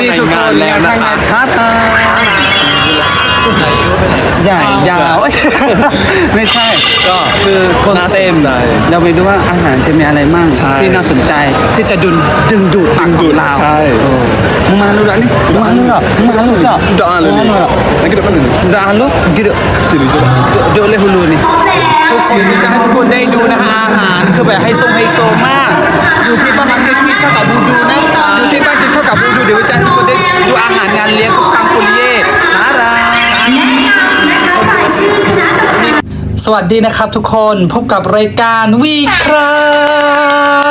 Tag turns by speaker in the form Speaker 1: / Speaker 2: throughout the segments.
Speaker 1: นี่
Speaker 2: ใน
Speaker 1: ทุกค
Speaker 2: งาน
Speaker 1: น
Speaker 2: แล้ว
Speaker 1: ทา
Speaker 2: นะ
Speaker 1: ง
Speaker 2: ค
Speaker 1: งา
Speaker 2: รับ
Speaker 1: นชาตาใหญ่ยาวไม่ใช่
Speaker 2: ก็
Speaker 1: คือคน
Speaker 2: น่า
Speaker 1: เต็ม
Speaker 2: สนใจ
Speaker 1: เราไปดูว่าอาหารจะมีอะไรมั่ง
Speaker 2: ใช่
Speaker 1: ที่น่าสนใจที่จะดึงดึงดูดปากของเรา
Speaker 2: ใช่
Speaker 1: เออมึงมา lu lah ni มึงมา lu lah มึงมา lu lah
Speaker 2: Doa lu ni. Lagi depan ni.
Speaker 1: Doa lu gitu
Speaker 2: Tidur juga.
Speaker 1: เดี๋ยวเลยฮูลูนี่ทุกสิ่งที่จะให้ทุกคนได้ดูนะคะอาหารคือแบบไฮโซไฮโซมาก อยู่ที่บ้านมาร์เก็ตกินข้าวกับบูดูนะอยู่ที่บ้านกินข้าวกับบูดูเดี๋ยวจะให้ทุกคนได้ดูอาหารงานเลี้ยงของปังปุริเย่น่ารักสวัสดีนะครับทุกคนพบกับรายการวีครั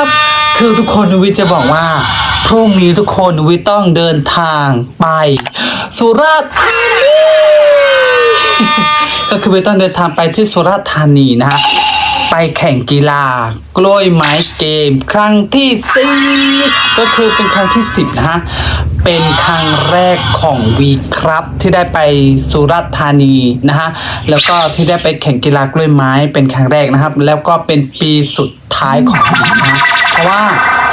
Speaker 1: บ คือทุกคนวิจะบอกว่าพรุ่งนี้ทุกคนวิต้องเดินทางไป สุราษฎร์ธานีก็คือวิต้องเดินทางไปที่สุราษฎร์ธานีนะฮะ ไปแข่งกีฬา กล้วยไม้เกม ครั้งที่สี่ก็คือเป็นครั้งที่สิบนะฮะ เป็นครั้งแรกของวีครับที่ได้ไปสุราษฎร์ธานีนะฮะ แล้วก็ที่ได้ไปแข่งกีฬากล้วยไม้เป็นครั้งแรกนะครับ แล้วก็เป็นปีสุดท้ายของวีนะฮะเพราะว่า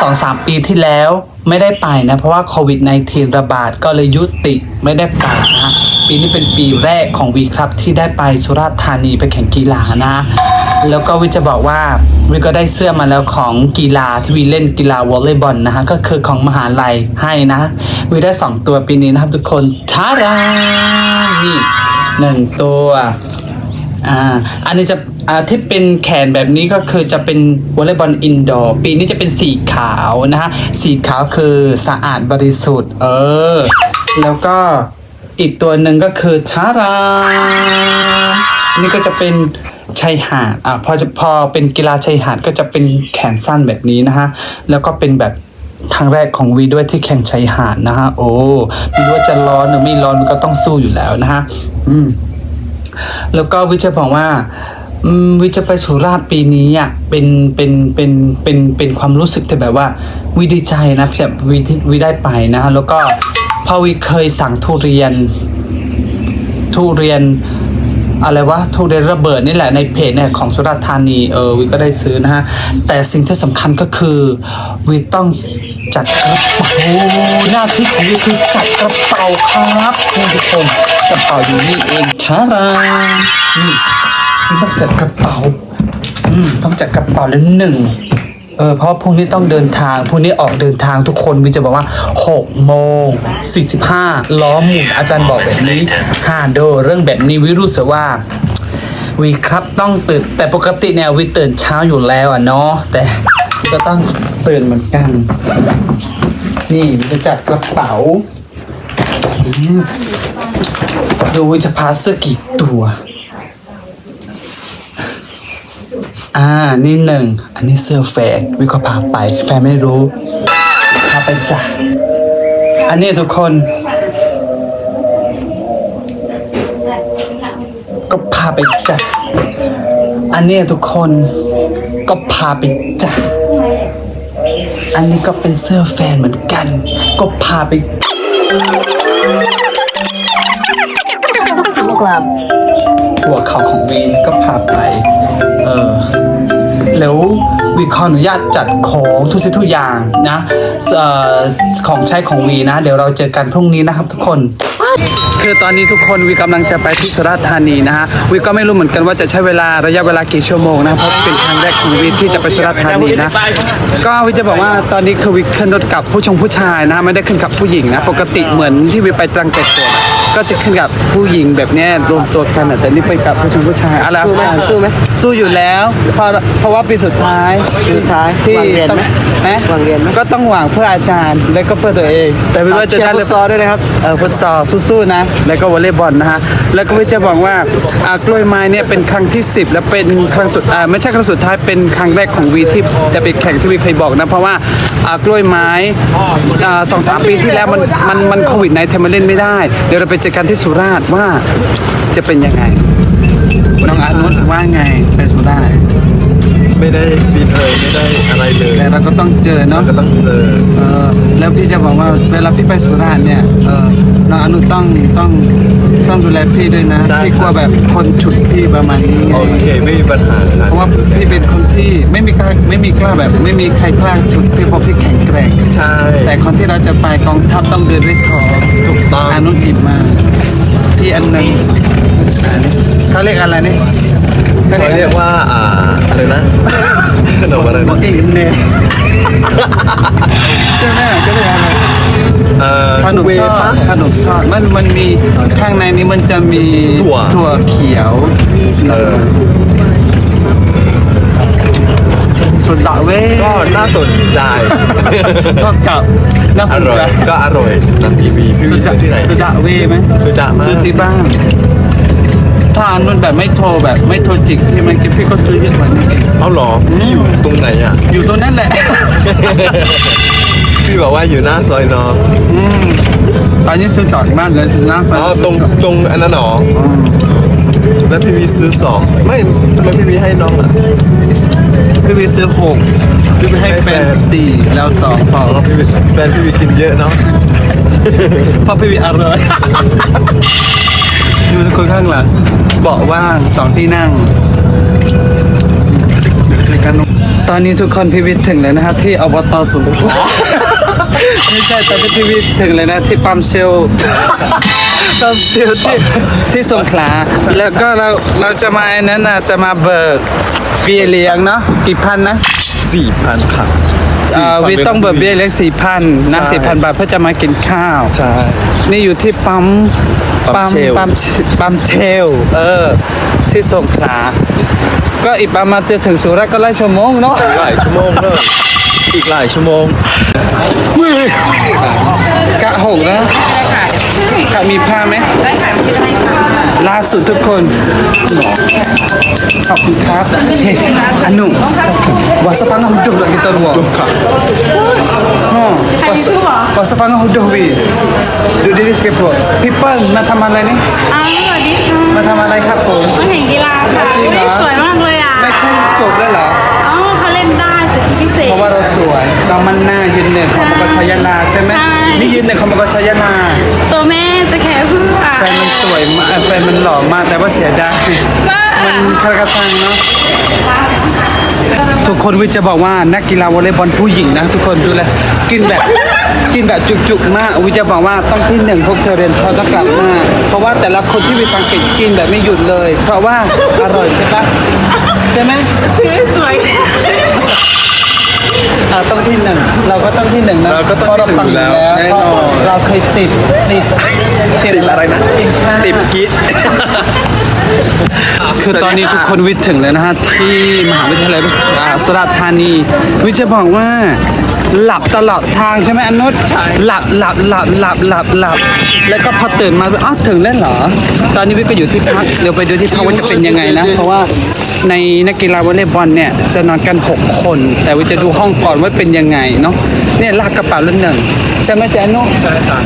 Speaker 1: สองสามปีที่แล้วไม่ได้ไปนะ เพราะว่าโควิด -19 ระบาดก็เลยยุติไม่ได้ไปนะฮะ ปีนี้เป็นปีแรกของวีครับที่ได้ไปสุราษฎร์ธานีไปแข่งกีฬานะ แล้วก็วิจะบอกว่าวิก็ได้เสื้อมาแล้วของกีฬาที่วิเล่นกีฬาวอลเลย์บอลนะฮะก็คือของมหาลัยให้นะวิได้สองตัวปีนี้นะครับทุกคนทารานี่หนึ่งตัวอ่าอันนี้จะอ่าที่เป็นแขนแบบนี้ก็คือจะเป็นวอลเลย์บอลอินดอร์ปีนี้จะเป็นสีขาวนะฮะสีขาวคือสะอาดบริสุทธิ์ เออ แล้วก็ อีกตัวหนึ่งก็คือชารานี่ก็จะเป็นชายหาดอะพอจะพอเป็นกีฬาชายหาดก็จะเป็นแขนสั้นแบบนี้นะฮะ แล้วก็เป็นแบบครั้งแรกของวีด้วยที่แข่งชายหาดนะฮะ โอ้ไม่รู้ว่าจะร้อนหรือไม่ร้อนมันก็ต้องสู้อยู่แล้วนะฮะ อืม แล้วก็วิจะบอกว่าอืมวิจะไปสุราษฎร์ปีนี้อะเป็นเป็นเป็นเป็นเป็นความรู้สึกที่แบบว่า วิดีใจนะแบบวิที่วิได้ไปนะฮะแล้วก็ พอวิเคยสั่งทุเรียน ทุเรียนอะไรวะทุเรียนระเบิดนี่แหละในเพจเนี่ยของสุราษฎร์ธานีเออวิก็ได้ซื้อนะฮะ แต่สิ่งที่สำคัญก็คือวิต้องจัดกระเป๋าหน้าที่ของวิคือจัดกระเป๋าครับคุณผู้ชมกระเป๋าอยู่นี่เองชารานี่ต้องจัดกระเป๋า อืมต้องจัดกระเป๋าแล้วหนึ่ง เออเพราะพรุ่งนี้ต้องเดินทางพรุ่งนี้ออกเดินทางทุกคนวิจะบอกว่า6โมง45ล้อหมุนอาจารย์บอกแบบนี้ฮาโดเรื่องแบบนี้วิรู้สึกว่าวีครับต้องตื่นแต่ปกติเนี่ยวิตื่นเช้าอยู่แล้วอะเนาะแต่ก็ต้องตื่นเหมือนกัน นี่วิจะจัดกระเป๋าดูวิจะพาเสื้อกี่ตัว อ่า นี่หนึ่ง อันนี้เสื้อแฟนวิก็พาไป แฟนไม่รู้ พาไปจ้ะ อันนี้ทุกคน ก็พาไปจ้ะ อันนี้ทุกคน ก็พาไปจ้ะ อันนี้ก็เป็นเสื้อแฟนเหมือนกัน ก็พาไป
Speaker 3: Club.
Speaker 1: หัวเขาของวีก็พาไป เออ แล้ววีขออนุญาตจัดของทุกสิ่งทุกอย่างนะของใช้ของวีนะ เดี๋ยวเราเจอกันพรุ่งนี้นะครับทุกคน คือตอนนี้ทุกคนวีกำลังจะไปที่สุราษฎร์ธานีนะฮะวีก็ไม่รู้เหมือนกันว่าจะใช้เวลาระยะเวลากี่ชั่วโมงนะเพราะเป็นครั้งแรกของวีที่จะไปสุราษฎร์ธานีนะก็วีจะบอกว่าตอนนี้คือวีขึ้นรถกับผู้ชงผู้ชายนะไม่ได้ขึ้นกับผู้หญิงนะปกติเหมือนที่วีไปตรังเกตตัวนะก็จะขึ้นกับผู้หญิงแบบเนี้ยรวมตัวกันอะแต่นี่ไปกับผู้ชงผู้ชายอะไร
Speaker 3: สู้ไหมสู้ไหม
Speaker 1: สู้อยู่แล้วเพราะเพราะว่าปีสุดท้าย
Speaker 3: ปีสุดท้าย
Speaker 1: ที่
Speaker 3: หวังเรียน
Speaker 1: ต้อง
Speaker 3: ไหม
Speaker 1: ไหม
Speaker 3: หวังเรียนไหม
Speaker 1: ก็ต้องหวังเพื่ออาจารย์และก็เพื่อตัวเอง แต่ไม่ว่าจะ
Speaker 3: เชีย
Speaker 1: ได้
Speaker 3: ร์ฟุตซอลด้วยนะครับ
Speaker 1: เออฟุตซอลสู้ๆนะ แล้วก็วอลเลย์บอลนะฮะ แล้วก็วิจะบอกว่าอ่ากล้วยไม้เนี่ยเป็นครั้งที่ 10 และเป็นครั้งสุดอ่าไม่ใช่ครั้งสุดท้ายเป็นครั้งแรกของวีที่จะไปแข่งที่วีเคยบอกนะ เพราะว่าอ่ากล้วยไม้อ่าสองสามปีที่แล้วมันมันมันโควิดในทำมาเล่นไม่ได้ เดี๋ยวเราไปเจอกันที่สุราษฎร์ว่าจะเป็นยังไงน้องอานุชว่าไงไปสุราษฎร์
Speaker 3: ไม่ได้บินเลยไม่ได้อะไรเลย
Speaker 1: แต่เราก็ต้องเจอ
Speaker 3: เรา
Speaker 1: เนาะ
Speaker 3: ก็ต้องเจอ
Speaker 1: เออแล้วพี่จะบอกว่าเวลาพี่ไปสุราษฎร์เนี่ยเออน้องอนุต้องต้องต้องดูแลพี่ด้วยนะ
Speaker 3: ได้
Speaker 1: พี่กลัวแบบคนฉุดพี่ประมาณนี้ไง
Speaker 3: โอเคไม่มีปัญหาคบ
Speaker 1: เพราะว่าพี่เป็นคนที่ไม่มีกล้าไม่มีกล้าแบบ ไม่มีใครกล้าฉุดพี่เพราะพี่แข็งแกร่ง
Speaker 3: ใช่
Speaker 1: แต่คนที่เราจะไปกองทัพต้องเดินด้วยท้อง
Speaker 3: ถูกต้อง
Speaker 1: อันนู้นผิดมากที่อันหนึ่งอันนี้เขาเรียกอะไรนี่
Speaker 3: เขาเรียกว่าอ่าอะไรนะขนมอะไร
Speaker 1: บอก
Speaker 3: นะ
Speaker 1: เองเนี่ยใช่ไหมก็เรียกอะไร
Speaker 3: เอ่อ
Speaker 1: ขนม
Speaker 3: เว
Speaker 1: ทอ
Speaker 3: ปะ
Speaker 1: ดขนมทอดมันมันมีข้างในนี้มันจะมี
Speaker 3: ถั่ว
Speaker 1: ถั่วเขียว
Speaker 3: เออ
Speaker 1: ถั่วดะเว้ย
Speaker 3: ก็น่าสนใจ
Speaker 1: ทอดกับน่าส
Speaker 3: อนร่อ
Speaker 1: ใจ
Speaker 3: ยก็อร่อยนะพี่วีพี่วีซื้อที่ไหน
Speaker 1: สุดะเว้ยไหม
Speaker 3: สุดะมาก
Speaker 1: ซื้อที่บ้าน ถ้าอันนู้นแบบไม่โทรแบบไม่โทรจิกพี่มันกินพี่ก็ซื้อเยอะกว่านี้
Speaker 3: เอาเหรอพี่อยู่ตรงไหนอะ
Speaker 1: อยู่ตรงนั้นแหละ
Speaker 3: พี่บอกว่าอยู่หน้าซอยเนาะ
Speaker 1: อืมตอนนี้ซื้อจอดบ้านเลยซื้อหน้าซอย
Speaker 3: อ๋อตรงตรงอันนั้นเหรอแล้วพี่วีซื้อสองไม่ทำไมพี่วีให้น้องอะ
Speaker 1: พี่วีซื้อหกพี่วีให้แฟน
Speaker 3: ให้แฟน
Speaker 1: สี่แล้วสองพอ
Speaker 3: อ๋อพี่วีแฟนพี่วีกินเยอะเนาะ
Speaker 1: เพราะพี่วีอร่อย เบาะว่างสองที่นั่ง ตอนนี้ทุกคนพิวิทถึงแล้วนะครับ ที่อบตสุขลาไม่ใช่ตอนนี้พิวิทถึงเลยนะที่ปั๊มเชลปั๊มเชลที่ที่สงขลาแล้วก็เราเราจะมาไอ้นั้นนะจะมาเบิกเบียเลี้ยงเนาะกี่พันนะ
Speaker 3: สี่พันค่ะ
Speaker 1: เอ่อวิทย์ต้องเบิกเบี้ยเลี้ยงสี่พันนับสี่พันบาทเพื่อจะมากินข้าว
Speaker 3: ใช่
Speaker 1: นี่อยู่ที่ปั๊ม
Speaker 3: ปั๊มเชล
Speaker 1: ปั๊มปั๊มเชล เออ ที่สงขลา ก็อีกประมาณจะถึงสุราษฎร์ก็ไล่ชั่วโมงเนาะ
Speaker 3: หลายชั่วโมงเลย อีกหลายชั่วโมง
Speaker 1: กะหงนะกะมีผ้าไหมได้ค่ะล่าสุดทุกคนขอบคุณครับเฮ้อันนุ่มวาสปัง huduh lah kita dua. Oh, was, wasapang huduh wi. Duduk di skateboard. People มาทำอะไรนี่
Speaker 4: อ้าวสวัสดีค่ะ
Speaker 1: มาทำอะไรครับผม
Speaker 4: มาแข่งกีฬาค่ะ
Speaker 1: จริงเหรอ
Speaker 4: สวยมากเลยอะ
Speaker 1: ไม่ใช่จบแล้วเหรอ
Speaker 4: สิทธิพิเศษ
Speaker 1: เพราะว่าเราสวยเรามันหน้ายืนหนึ่งของมกชยลาใช่ไหม
Speaker 4: ใช่
Speaker 1: นี่ยืนหนึ่งของมกชยลา
Speaker 4: ตัวแม่จะแค่เพื่อ
Speaker 1: แฟนมันสวยมากเอ่อแฟนมันหล่อมากแต่ว่าเสียดาย
Speaker 4: มาก
Speaker 1: มันคารกระซังเนาะทุกคนวิจะบอกว่านักกีฬาวอลเลย์บอลผู้หญิงนะ ทุกคนดูแลกินแบบกินแบบจุกๆมากวิจะบอกว่าต้องที่หนึ่งพวกเธอเรียนพอต้องกลับมาเพราะว่าแต่ละคนที่วิสังเกตกินแบบไม่หยุดเลย เพราะว่าอร่อยใช่ปะใช่ไหม
Speaker 4: สวย
Speaker 1: อ่าต้องที่หนึ่งเราก็ต้องที่หนึ่งนะ
Speaker 3: เราก็ต้องที่หนึ่งอยู่แล้วแน่นอน
Speaker 1: เพราะเราเคยติดติด
Speaker 3: ติดอะไรนะ
Speaker 1: ติดชาติ
Speaker 3: ติดกิ๊ด
Speaker 1: คือตอนนี้ทุกคนวิทย์ถึงแล้วนะฮะ ที่มหาวิทยาลัยอ่าสุราษฎร์ธานี วิทย์จะบอกว่า หลับตลอดทางใช่ไหมอนุชหลับหลับหลับหลับหลับหลับ แล้วก็พอตื่นมาอ้าวถึงแล้วเหรอ ตอนนี้วิทย์ก็อยู่ที่พัก เดี๋ยวไปดูที่พักว่าจะเป็นยังไงนะ เพราะว่า ในนักกีฬาวอลเลย์บอลเนี่ยจะนอนกัน 6 คน แต่วิทย์จะดูห้องก่อนว่าเป็นยังไงเนาะเนี่ยลากกระเป๋ารุ่นหนึ่งใช่ไหมเจ๊อนุ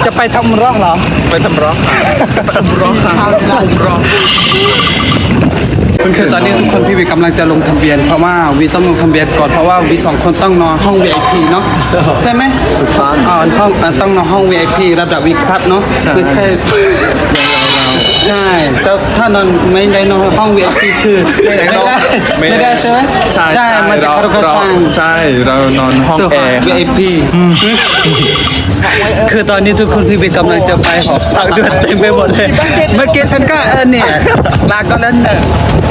Speaker 1: จะไปทำรอกเหรอ
Speaker 3: ไปทำร็อกค่ะไปทำร็อกค่ะร็อก
Speaker 1: คือตอนนี้ทุกคนพี่วีกำลังจะลงทะเบียนเพราะว่าวีต้องลงทะเบียนก่อนเพราะว่าวีสองคนต้องนอนห้อง VIP เนาะใช่ไหม
Speaker 3: ถูกต้อง
Speaker 1: อ๋อห้องอ่าต้องนอนห้อง VIP ระดับวีครับเนาะไม่ใช่ ใช่แต่ถ้านอนไม่ได้นอนห้อง VIP คือไม่ได้ไม่ได้ใช่ไหม
Speaker 3: ใช่ใช่
Speaker 1: มันจะ
Speaker 3: เรา
Speaker 1: คารุกระ
Speaker 3: เรา
Speaker 1: ชัง
Speaker 3: ใช่เรานอนห้อง
Speaker 1: ตัว
Speaker 3: แอร์
Speaker 1: VIP คือตอนนี้ทุกคนพี่วีกำลังจะไปหอพักด้วยเต็มไปหมดเลยเมื่อกี้ฉันก็เออเนี่ยลาก็เล่นเนอะ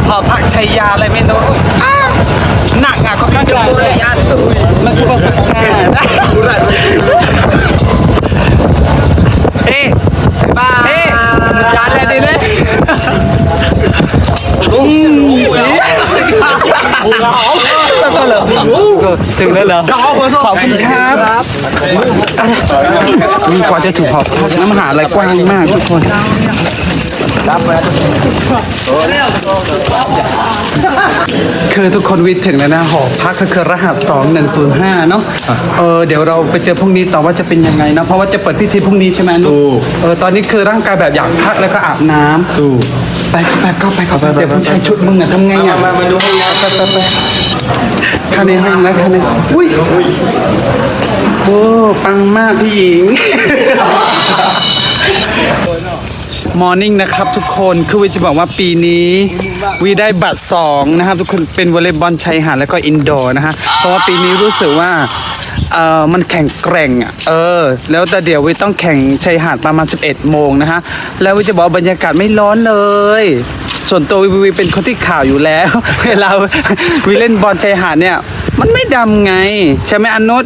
Speaker 1: หอพักชัยยาอะไรไม่รู้อ้าวหนักอะก็ไม่เป็นไรเลยมันคือประสบการณ์เอ๊ะเอ๊ะจาน อะไรดีเลยอืมสีแล้วเหรอถึงแล้วเหรอขอบคุณครับมีกว่าจะถูกขอบน้ำหาอะไรกว้างมากทุกคน คือทุกคนวิทย์ถึงแล้วนะหอพักก็คือรหัส 2105 เนาะเออเดี๋ยวเราไปเจอพรุ่งนี้ต่อว่าจะเป็นยังไงนะเพราะว่าจะเปิดพิธีพรุ่งนี้ใช่ไหมนุ๊กเออตอนนี้คือร่างกายแบบอยากพักแล้วก็อาบน้ำ
Speaker 3: ถูก
Speaker 1: ไปเข้าไปเข้าไปเข้าไปเดี๋ยวผู้ชายชุดมึงอะทำไงอะ
Speaker 3: มามาดูห้องน้ำ
Speaker 1: ไปไปไปคาเนห้องแล้วคาเนอุ้ยโอ้ปังมากพี่หญิง มอร์นิ่งนะครับทุกคนคือวิจะบอกว่าปีนี้วีได้บัตรสองนะครับทุกคนเป็นวอลเลย์บอลชายหาดแล้วก็อินดอร์นะฮะเพราะว่าปีนี้รู้สึกว่าเออมันแข่งแกร่งอะเออ แล้วแต่เดี๋ยววีต้องแข่งชายหาดประมาณ 11 โมงนะฮะแล้ววิจะบอกว่าบรรยากาศไม่ร้อนเลย ส่วนตัววีวีเป็นคนที่ข่าวอยู่แล้ว เวลาวีเล่นบอลชายหาดเนี่ย มันไม่ดำไง ใช่ไหมอนุช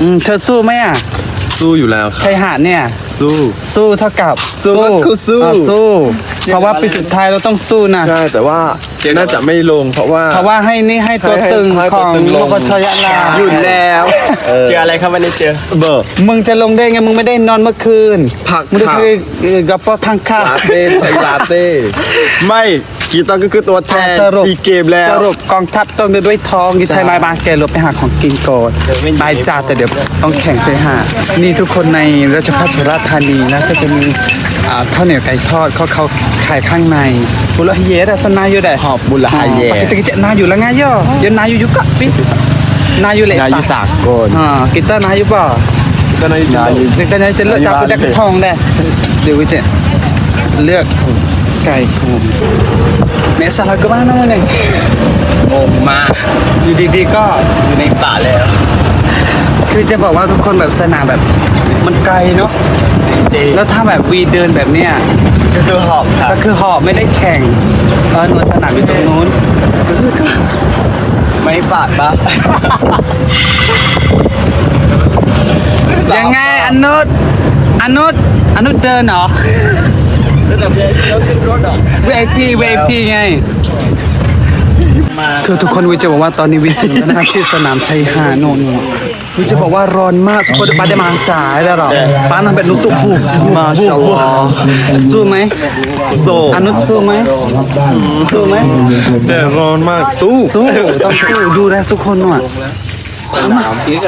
Speaker 1: อืมเธอสู้ไหมอะ
Speaker 3: สู้อยู่แล้วครับ
Speaker 1: ชายหาดเนี่ย
Speaker 3: สู้
Speaker 1: สู้เท่ากับ
Speaker 3: สู้ก็คือสู้
Speaker 1: อะสู้เพราะว่าปีสุดท้ายเราต้องสู้นะ
Speaker 3: ใช่แต่ว่าน่าจะไม่ลงเพราะว่า
Speaker 1: เพราะว่าให้นี่ให้ตัว
Speaker 3: ให้
Speaker 1: ตึง
Speaker 3: ให้
Speaker 1: ข
Speaker 3: ตัว
Speaker 1: อง
Speaker 3: ตึงล
Speaker 1: โล
Speaker 3: ง
Speaker 1: กชยลา
Speaker 3: หยุดแล้ว
Speaker 2: เจออะไรครับวันนี้เจอ
Speaker 3: เบอร์
Speaker 1: มึงจะลงได้ไงมึงไม่ได้นอนเมื่อคืน
Speaker 3: ผัก
Speaker 1: มึงได้
Speaker 3: ผัก
Speaker 1: ใช้เอ่อกระเป๋าทางข้าว
Speaker 3: ลาเต้ใช้ลาเต้ไม่กีตาร์ก็คือตัวแทน
Speaker 1: สรุป
Speaker 3: อีกเกมแล้ว
Speaker 1: สรุปกองทัพต้องเดินด้วยทองที่ไทยบายบางแกลบไปหาของกินก่อนบายจ่าแต่เดี๋ยวต้องแข่งไปหา นี่ทุกคนในราชพัฒสุราษฎร์ธานีนะก็จะมีอ่าข้าวเหนียวไก่ทอดเขาเขาขายข้างในบุรเยสสนาอยู่ได้
Speaker 3: หอบบุรหะเยส
Speaker 1: ปกติจะนาอยู่แล้วไงย่อเดี๋ยวนาอยู่ยุกะปิ๊นาอยู่เลย
Speaker 3: นายุสากล
Speaker 1: อ่ากิตาร์นาอยู่ป่ะ
Speaker 3: ก็ในนายุ
Speaker 1: เดี๋ยวจะจะเลือกจับจักทองได้เดี๋ยววิจะเลือกไก่ของเมสลาก็บ้านนั่นเอง
Speaker 2: งงมาก
Speaker 1: อยู่ดีๆก็
Speaker 2: อยู่ในป่าแล้ว
Speaker 1: คือจะบอกว่าทุกคนแบบสนามแบบ มันไกลเนาะ
Speaker 2: จริง
Speaker 1: แล้วถ้าแบบวีเดินแบบเนี้ย
Speaker 2: ก็คือหอบครับ
Speaker 1: ก็คือหอบไม่ได้แข่งเออหน่วยสนามอยู่ตรงนู้น
Speaker 2: ไม่ปาดปะ
Speaker 1: ยังไงอนุชอนุชอนุชเจอเหรอ VIP VIP ไง คือทุกคนวิจะบอกว่าตอนนี้วิถึงแล้วนะครับที่สนามชัยหาดโนนวิจะบอกว่าร้อนมากสุดป้าได้มาสายแล้วหรอป้าทำแบบนุตุผูกมาชาสู้ไหม
Speaker 3: โซ
Speaker 1: อนุชสู้ไหมสู้ไหม
Speaker 3: แต่ร้อนมากสู้
Speaker 1: สู้ต้องสู้ดูแลทุกคนหน่อย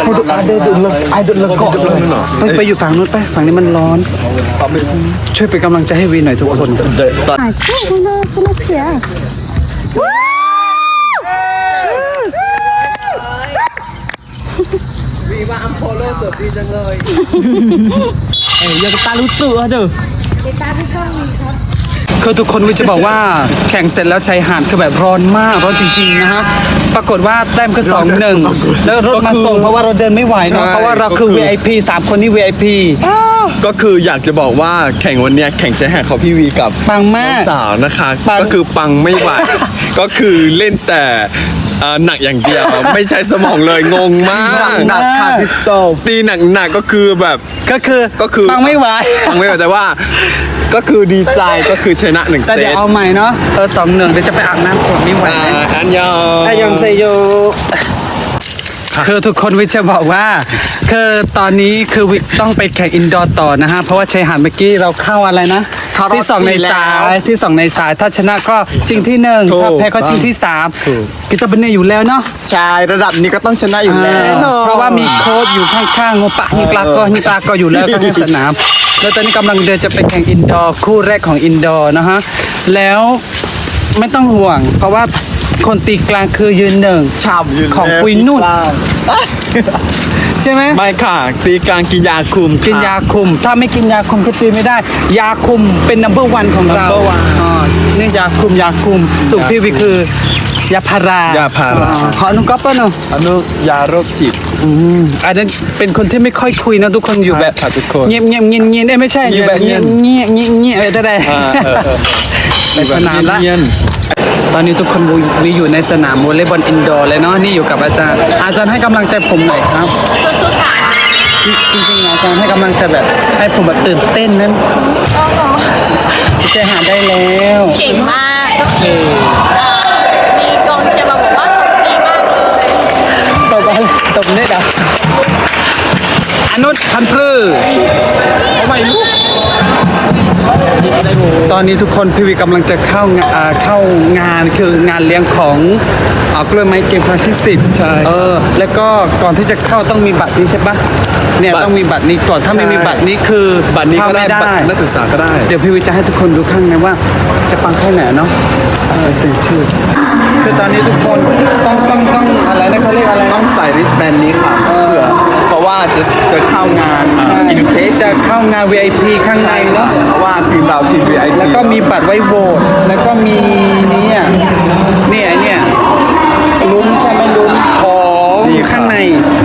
Speaker 1: พูดอาเดดุลไอดุลเกาะไปไปอยู่ฝั่งนู้นไปฝั่งนี้มันร้อน ช่วยเป็นกำลังใจให้วีหน่อยทุกคนี
Speaker 5: ว่าอัมอพโล
Speaker 1: เสิร์ดีจังเลยเอ้ยยกตารู้สึกอะเจ้าต้าพี่งมีครับคือทุกคนวิจะบอกว่าแข่งเสร็จแล้วชายหาดคือแบบร้อนมากร้อนจริงๆนะครับ ปรากฏว่าแต้มก็สองหนึ่งแล้วรถมาส่งเพราะว่าเราเดินไม่ไหวเนาะเพราะว่าเราคือ VIP สามคนนี่ VIP
Speaker 3: ก็คืออยากจะบอกว่าแข่งวันนี้แข่งชายหาดเขาพี่วีกับ
Speaker 1: ปังมาก
Speaker 3: สาวนะคะ ก็คือปังไม่ไหวก็คือเล่นแต่ เอ่อหนักอย่างเดียว ไม่ใช้สมองเลยงงมาก
Speaker 1: หนักค่ะพี่โต
Speaker 3: ตีหนักหนักๆก็คือแบบ
Speaker 1: ก็คือ
Speaker 3: ก็คือ
Speaker 1: ปังไม่ไหว
Speaker 3: ปังไม่ไหวแต่ว่า ก็คือดีใจก็คือชนะหนึ่ง
Speaker 1: แต่
Speaker 3: เซ
Speaker 1: เดี๋ยว
Speaker 3: ต
Speaker 1: เอาใหม่เนาะเออสองหนึ่งเดี๋ยวจะไปอาบน้ำก่อนไม่ไหว
Speaker 3: อ่าอันยอง
Speaker 1: อายองเซโยคือทุกคนวิจะบอกว่า คือตอนนี้คือวิต้องไปแข่งอินดอร์ต่อนะฮะ เพราะว่าชายหาดเมื่อกี้เราเข้าอะไรนะ ที่สองในสายที่สองในสายถ้าชนะก็ชิงที่หนึ่งถ้าแพ้ก็ชิงที่สามกิตาร์เบเน่อยู่แล้วเนาะ
Speaker 2: ชายระดับนี้ก็ต้องชนะอยู่แล้ว
Speaker 1: เพราะว่ามีโค้ชอยู่ข้างๆงปะฮิปลาก็ฮิปลาก็อยู่แล้วข้างๆสนาม แล้วตอนนี้กำลังเดินจะไปแข่งอินดอร์คู่แรกของอินดอร์นะฮะแล้วไม่ต้องห่วง เพราะว่าคนตีกลางคือยืนหนึ่ง
Speaker 2: ฉ่ำอยู่
Speaker 1: ของปุยนุ่น ใช่ไหม
Speaker 3: ไม่ค่ะตีกลางกินยาคุมค่ะ
Speaker 1: กินยาคุม ถ้าไม่กินยาคุมก็ตีไม่ได้ ยาคุมเป็น number one ของเรา
Speaker 3: Number one
Speaker 1: อ๋อนี่ยาคุมยาคุมสุพี่วิคือยาพารายา
Speaker 3: พารา
Speaker 1: อ๋อขออนุก๊อปป่ะเนาะ
Speaker 3: อนุยาโรคจิต
Speaker 1: อืมอันนั้นเป็นคนที่ไม่ค่อยคุยนะทุกคนอยู่แบบ
Speaker 3: ใช่ครับทุกคน
Speaker 1: เงียบเงียบเงียบเงียบเอ้ยไม่ใช่อยู่แบบ
Speaker 3: เงี
Speaker 1: เงีย
Speaker 3: ย
Speaker 1: บบเงียบเงียบเงียบเอ้ยได้ได้
Speaker 3: อ่าเออเออ
Speaker 1: ไปสนามละ
Speaker 3: เนียน
Speaker 1: ต อนนี้ทุกคนมีอยู่ในสนามวอลเลย์บอลอินดอร์เลยเนาะนี่อยู่กับอาจารย์ อาจารย์ให้กำลังใจผมหน่อยครับ
Speaker 4: สู้ๆค่ะ
Speaker 1: จริงๆอาจารย์ให้กำลังใจแบบให้ผมแบบตื่นเต้นนั้น
Speaker 4: โอ้โห
Speaker 1: ใจหาได้แล้ว
Speaker 4: เก่งมากก็คือเอ่อมีกองเชียร์มาบอกว่าทำดีมากเลย
Speaker 1: ตบอะไรตบเน็ตอะอนุชพันธุ์พืชเอาใหม่ลูก ตอนนี้ทุกคนพี่วีกำลังจะเข้างานอ่าเข้างานคืองานเลี้ยงของอ่ากล้วยไม้เกมครั้งที่สิบ
Speaker 3: ใช่
Speaker 1: เออแล้วก็ก่อนที่จะเข้าต้องมีบัตรนี้ใช่ปะเนี่ย
Speaker 3: บัตร
Speaker 1: ต้องมีบัตรนี้ก่อนถ้าไม่
Speaker 3: ใช่
Speaker 1: มีบัตรนี้คือ
Speaker 3: บัตรนี้ก็ได้
Speaker 1: เข้า
Speaker 3: บัต
Speaker 1: ไม่
Speaker 3: รนักศึกษาก็ได้
Speaker 1: เดี๋ยวพี่วิจะให้ทุกคนดูข้างในว่า จะปังแค่ไหนเนาะเออเซ็นชื่อคือตอนนี้ทุกคนต้องต้องต้องอะไรนะเขาเรียกอะไร
Speaker 2: ต้องใส่ริสแบนนี้ค่ะ เพื่อเพราะว่าจะจะเข้างานอินเทส
Speaker 1: จะเข้างาน VIP ข้างในเนาะ
Speaker 2: เพราะว่าทีมเราทีม VIP
Speaker 1: แล้วก็มีบัตรไว้โหวตแล้วก็มีเนี่ยนี่ไอเนี่ยลุ้นใช่ไหมลุ้นของข้างใน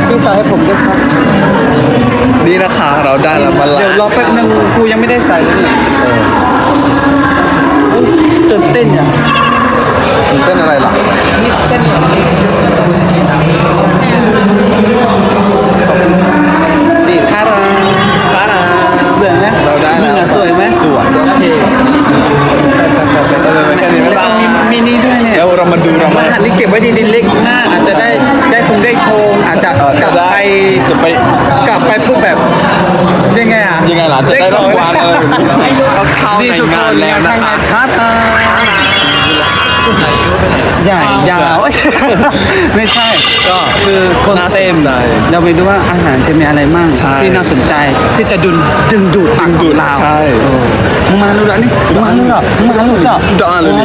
Speaker 1: พี่ใส่ให้ผมด้วยครับ
Speaker 3: นี่นะคะเราได้แล้วมา
Speaker 1: เดี๋ยวรอแป๊บนึงกูยังไม่ได้ใส่เลยเนี่ยตื่นเต้นอย่าง
Speaker 3: ตื่นเต้นอะไรล่ะ
Speaker 1: นี่เต้นแบบนี่ จะได้
Speaker 3: รางวัลอะไรแบบนี้ ก็เข้า
Speaker 1: นี่
Speaker 3: ใน
Speaker 1: ทุกค
Speaker 3: งาน
Speaker 1: น
Speaker 3: แล้ว
Speaker 1: ทา
Speaker 3: นะ
Speaker 1: ง
Speaker 3: คะ
Speaker 1: งานชาตา ใหญ่ยาวไม่ใช่
Speaker 3: ก็
Speaker 1: คือคน
Speaker 3: น่าสน
Speaker 1: เต็ม
Speaker 3: ใจ
Speaker 1: เราไปดูว่าอาหารจะมีอะไรมั่ง
Speaker 3: ใช่
Speaker 1: ที่น่าสนใจที่จะดึงดึงดูดปากของเรา
Speaker 3: ใช่
Speaker 1: เออมึงมา lu dah ni มึงมา lu dah มึงมา lu dah
Speaker 3: Doa lu ni.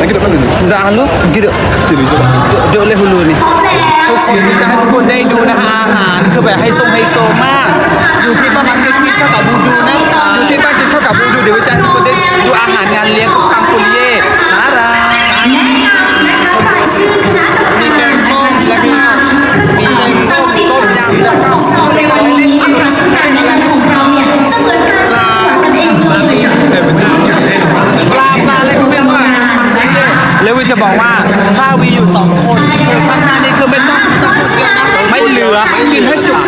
Speaker 3: Lagi depan dulu.
Speaker 1: dah lu gitu
Speaker 3: Sini coba.
Speaker 1: เดี๋ยวเลยฮุลูนี่ทุกคนจะให้ทุกคนได้ดูนะคะอาหารคือแบบไฮโซไฮโซมาก อยู่ที่บ้านกินกินข้าวกับบูดูนะอยู่ที่บ้านกินข้าวกับบูดูเดี๋ยวจะให้ทุกคนได้ดูอาหารงานเลี้ยงของตังคุริเย่นารา
Speaker 6: แนะนำนะคะรายชื่อคณะกรรม
Speaker 1: มี
Speaker 6: การ
Speaker 1: แกงส้มแล้วก็มี
Speaker 6: ศักดิ์สิทธิ์กับสวดของเราในวันนี้นะคะซึ่งการแนะนำของเราเนี่ยจะเหมือนการประกวดกันเองเลย
Speaker 1: ปลาปลาอะไรก็ไม่ว่าแล้ววิจะบอกว่าถ้าวีอยู่สองคนคือข้างหน้านี่คือไม่ต้องไม่เหลือกินให้จุก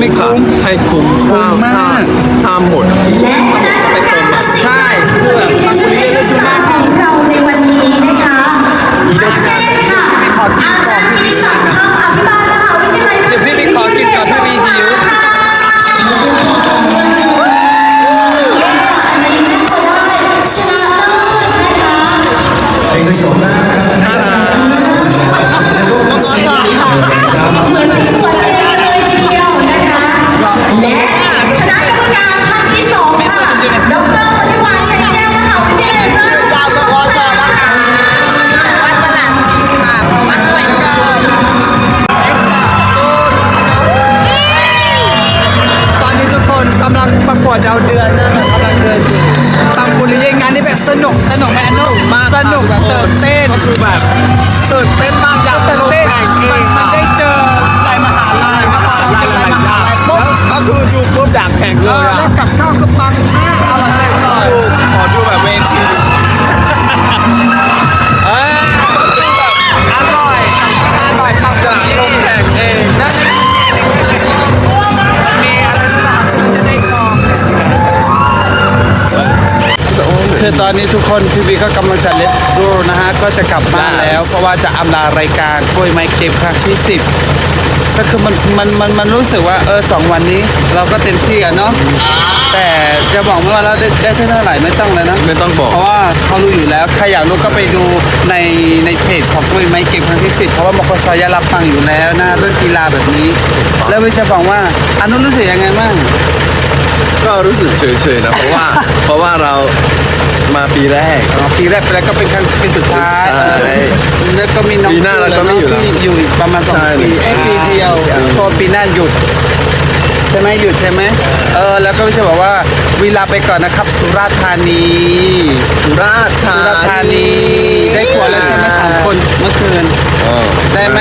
Speaker 1: ไม่คุ้ม
Speaker 3: ให้คุ้มห้าม
Speaker 1: คุ้มมาก
Speaker 3: ห้ามห้ามหมด
Speaker 6: และคณะกรรมการตัดสิน
Speaker 1: ใช่
Speaker 6: ผู้มีเกียรติในสถานของเราในวันนี้นะคะท่านแรกค่ะอาจ บแล้วก็คื
Speaker 1: อดูปุ๊บ
Speaker 3: อยากแข่ง
Speaker 1: เลย
Speaker 3: อะ
Speaker 1: แล้วกับข้าวคือปังมาก คือตอนนี้ทุกคนพี่วีก็กำลังจะเลสโกนะฮะก็จะกลับบ้านแล้ว เพราะว่าจะอำลารายการกล้วยไม้เก็บครั้งที่10ก็คือมันมันมันมันรู้สึกว่าเออสองวันนี้เราก็เต็มที่อะเนาะแต่จะบอกไม่ว่าเราได้ได้เท่าไหร่ไม่ต้องเลยนะ
Speaker 3: ไม่ต้องบอก
Speaker 1: เพราะว่าเขารู้อยู่แล้วใครอยากรู้ก็ไปดูในในเพจของกล้วยไม้เก็บครั้งที่10เพราะว่ามคชยรับฟังอยู่แล้วนะเรื่องกีฬาแบบนี้ แล้ววิจะบอกว่าอนุรู้สึกยังไงบ้าง
Speaker 3: ก็รู้สึกเฉยๆนะเพราะว่า เพราะว่าเรามาปีแรก
Speaker 1: อ๋อปีแรกไปแล้วก็เป็นครั้งเป็นสุดท้าย
Speaker 3: ใช่
Speaker 1: แล้วก็มีน้อง
Speaker 3: ปีหน้าเราก็ไม่อยู่แล้ว
Speaker 1: ที่อยู่อีกประมาณสอง
Speaker 3: ใช่
Speaker 1: ปีเอ้ยปีเดียวพอปีหน้าหยุด ใช่ไหมหยุดใช่ไหมเออ แล้วก็จะบอกว่าเวลาไปก่อนนะครับ สุราษฎร์ธานี
Speaker 3: สุราษฎร์ธา
Speaker 1: สุราษฎร์ธานี ได้ขวดแล้วใช่ไหมสามคนเมื่อคืน
Speaker 3: เออ
Speaker 1: ได้ไหม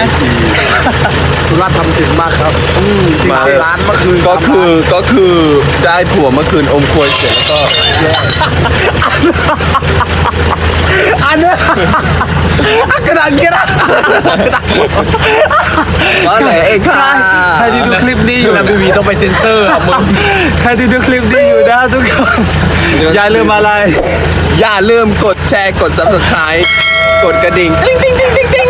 Speaker 3: สุ ราษฎร์ทำถึงมากครับ
Speaker 1: อืมจริง
Speaker 3: มาร้านเมื่อคืนก็คือก็คือได้ผัวเมื่อคืนอมควยเสร็จแล้วก็
Speaker 1: อันเนี้ยกระดานกระดาน
Speaker 3: ว่าไหนเองค่ะ
Speaker 1: ใครที่ดูคลิปนี้อยู่
Speaker 3: นะบีบีต้องไปเซ็นเซอร์อะมึง
Speaker 1: ใครที่ดูคลิปนี้อยู่นะทุกคนอย่าลืมอะไร
Speaker 3: อย่าลืมกดแชร์กด subscribe กดกระดิ่งติ๊งติ๊งติ๊งติ๊งติ๊ง